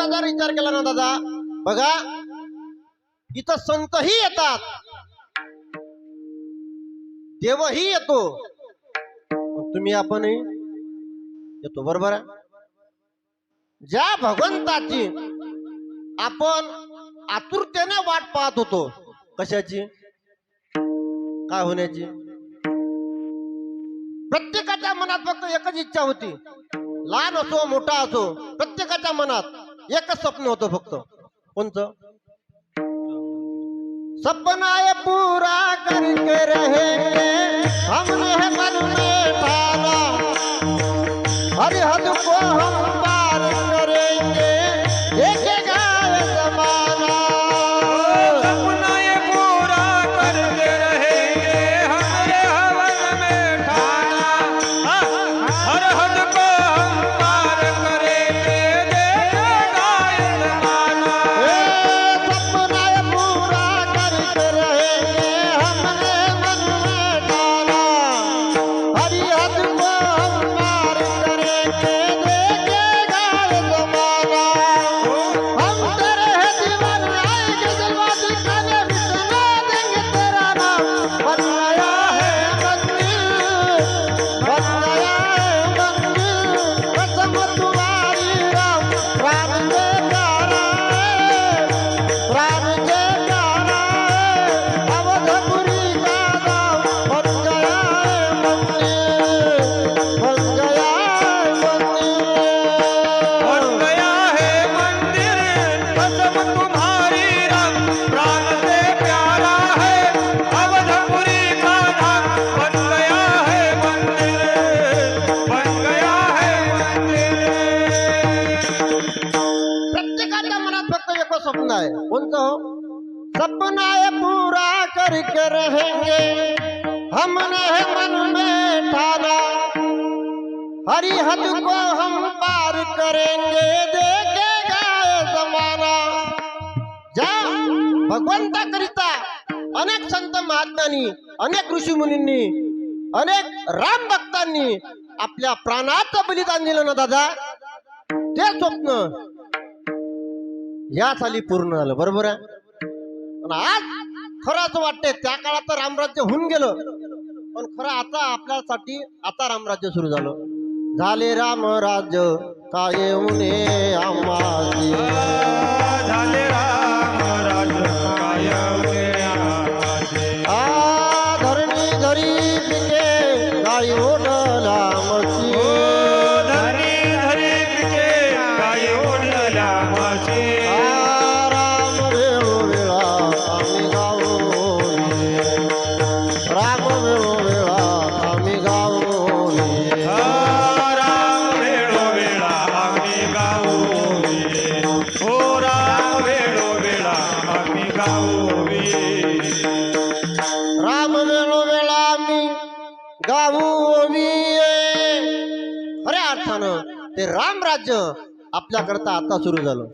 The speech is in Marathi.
गोष्टीचा जर विचार केला ना दादा? बघा इथं संतही येतात. देवही येतो. तुम्ही आपणही येतो बरोबर आहे? ज्या भगवंताची आपण आतुरतेने वाट पाहत होतो कशाची? काय होण्याची? प्रत्येकाच्या मनात फक्त एकच इच्छा होती. लहान असो मोठा असो प्रत्येकाच्या मनात. एकच स्वप्न होतं फक्त. कोणतं? सपना ये पूरा करके रहेंगे हमने मन में ठाना हर हद को हम प्रत्येकाच्या मनात फक्त एक स्वप्न आहे. कोणतं हो? सपना है पूरा करके रहेंगे हमने है मन में ठाना हरी हद को हम पार करेंगे. देखेगा ये जमाना. ज्या भगवंताकरिता अनेक संत महात्म्यांनी अनेक ऋषी मुनींनी अनेक राम भक्तांनी आपल्या प्राणाचं बलिदान दिलं ना दादा? ते स्वप्न या साली पूर्ण झालं बरोबर आहे? आज खरंच असं वाटतंय त्या काळात तर रामराज्य होऊन गेलं. पण खरं आता आपल्यासाठी आता रामराज्य सुरू झालं. झाले रामराज्य काय उने आम्हाला झाले राम राम वेळो वेळा आम्ही गाऊ खऱ्या अर्थानं ते रामराज्य आपल्याकरता आता सुरू झालं.